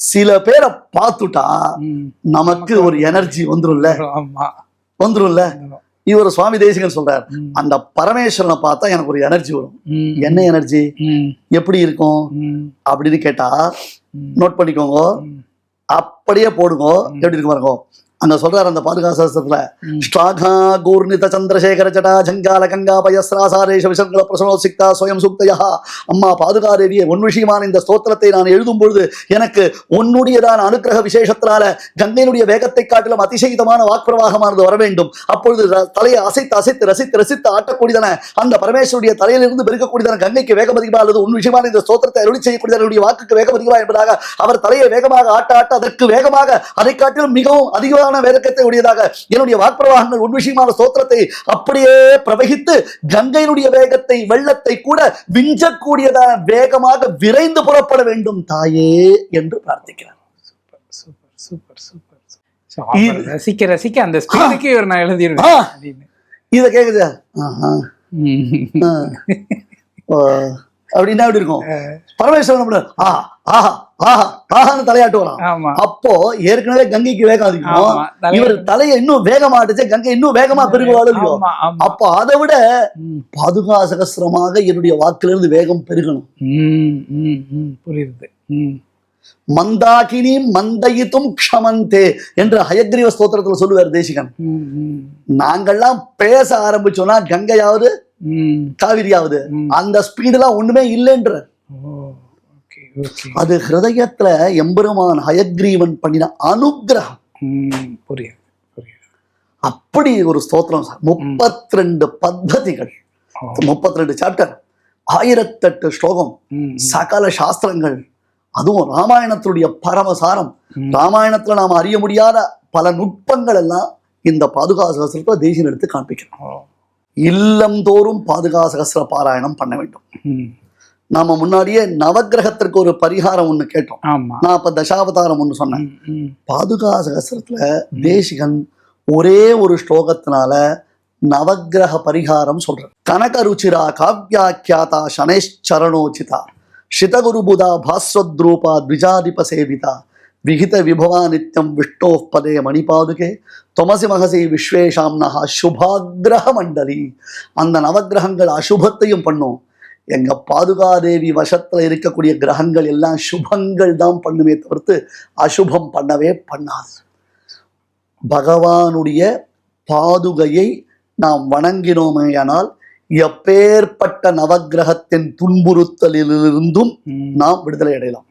சில பேரை பார்த்துட்டா. நமக்கு ஒரு எனர்ஜி வந்துரும்ல வந்துரும்ல இவர் சுவாமி தேசிகன் சொல்றார். அந்த பரமேஸ்வரனை பார்த்தா எனக்கு ஒரு எனர்ஜி வரும். என்ன எனர்ஜி. எப்படி இருக்கும். அப்படின்னு கேட்டா. நோட் பண்ணிக்கோங்க. அப்படியே போடுங்க எப்படி இருக்கு பாருங்க அங்க சொல்றாரு அந்த பாதுகா சாஸ்திரத்துல. ம். ஸ்டாகா கூர்ணித சந்திரசேகர ஜடா ஜங்கால கங்கா பயஸ்ராசாரேஷ விசங்கல பிரசனோசிக்தா ஸ்வயம் சுக்தயா. அம்மா பாதுகா தேவியே உன் விஷயமான இந்த ஸ்தோத்திரத்தை நான் எழுதும் பொழுது எனக்கு உன்னுடையதான அனுக்கிரக விசேஷத்தினால கங்கையினுடைய வேகத்தை காட்டிலும் அதிசயிதமான வாக்குப்பிரவாகமானது வர வேண்டும் அப்பொழுது தலையை அசைத்து அசைத்து ரசித்து ரசித்து ஆட்டக்கூடியதான அந்த பரமேஸ்வருடைய தலையிலிருந்து பெருக்கக்கூடியதான கங்கைக்கு வேகம் அதிகமா அல்லது உன் விஷயமான இந்த ஸ்தோத்திரத்தை அருளி செய்யக்கூடியவருடைய வாக்குக்கு வேகம் அதிகமா என்பதாக அவர் தலையை வேகமாக ஆட்ட ஆட்ட அதற்கு வேகமாக அதை காட்டிலும் மிகவும் அதிகமான வேகத்தை உடையதாக என்னுடைய வாக்குப்பிரவாகங்கள் உன் விஷயமான ஸ்தோத்திரத்தை அப்படியே பிரவகித்து கங்கையினுடைய வேகத்தை வெள்ளத்தை கூட விஞ்சக்கூடியதான வேகமாக விரைந்து புறப்பட வேண்டும் தாயே என்று பிரார்த்திக்கிறார் சூப்பர் சூப்பர் சூப்பர் ரசிக்க ரசிக்க அந்த ஸ்பீடுக்கு இவர் நான் எழுதிடுவேன் இத கேக்குது? அப்படின்னா எப்படி இருக்கும் பரமேஸ்வரன் ஆ ஆஹா ஆஹா ஆஹான்னு தலையாட்டு வரான் அப்போ ஏற்கனவே கங்கைக்கு வேகம் அதிகம் இவர் தலையை இன்னும் வேகமாட்டுச்சு கங்கை இன்னும் வேகமா பெருகுவாள் இல்லையோ ஆமா ஆமா அப்போ அதை விட. பாதுகா சகசிரமாக என்னுடைய வாக்கிலிருந்து வேகம் பெருகணும். புரியுது. மந்தாகினி மந்தயித்தும் க்ஷமந்தே என்று ஹயக்ரீவ ஸ்தோத்திரத்துல சொல்லுவார் தேசிகன் ம், ம். நாங்கெல்லாம் பேச ஆரம்பிச்சோம்னா கங்கையாவது. காவிரியாவது. அந்த ஸ்பீடுலாம் ஒண்ணுமே இல்லைன்ற அது ஹிருதயத்துல எம்பெருமான் ஹயக்ரீவன் பண்ணின அனுக்கிரகம். ம். புரியுது புரியுது. அப்படி ஒரு ஸ்தோத்திரம் சார். முப்பத்தி ரெண்டு பத்ததிகள். முப்பத்தி ரெண்டு சாப்டர் ஆயிரத்தெட்டு ஸ்லோகம். சகல சாஸ்திரங்கள். அதுவும் ராமாயணத்தினுடைய பரமசாரம். ராமாயணத்துல நாம் அறிய முடியாத பல நுட்பங்கள் எல்லாம் இந்த பாதுகா சகசிரத்தை தேசியம் எடுத்து காண்பிக்கிறோம் ஓ. இல்லம் தோறும் பாதுகா சகசிர பாராயணம் பண்ண வேண்டும். நாம முன்னாடியே நவக்கிரகத்திற்கு ஒரு பரிகாரம் ஒண்ணு கேட்டோம். நான் இப்ப தசாவதாரம் ஒண்ணு சொன்னேன். பாதுகா சகசிரத்துல தேசிகன் ஒரே ஒரு ஸ்லோகத்தினால நவக்கிரக பரிகாரம் சொல்றார். கனக ருச்சிரா காவ்யாக்கியாதா சனேச்சரணோச்சிதா சிதகுருபுதா பாஸ்வத்ரூபா த்விஜாதிப சேவிதா. விகித விபவா நித்யம் விஷ்ணோ பதே மணிபாதுகே தொமசி மகசி விஸ்வேஷாம்னஹா சுபாகிரக மண்டலி அந்த நவக்கிரகங்கள் அசுபத்தையும் பண்ணும். எங்க பாதுகாதேவி வசத்துல இருக்கக்கூடிய கிரகங்கள் எல்லாம் சுபங்கள் தான் பண்ணுமே தவிர்த்து அசுபம் பண்ணவே பண்ணாது. பகவானுடைய பாதுகையை நாம் வணங்கினோமேயானால் எப்பேற்பட்ட நவக்கிரகத்தின் துன்புறுத்தலிலிருந்தும். நாம் விடுதலை அடையலாம்.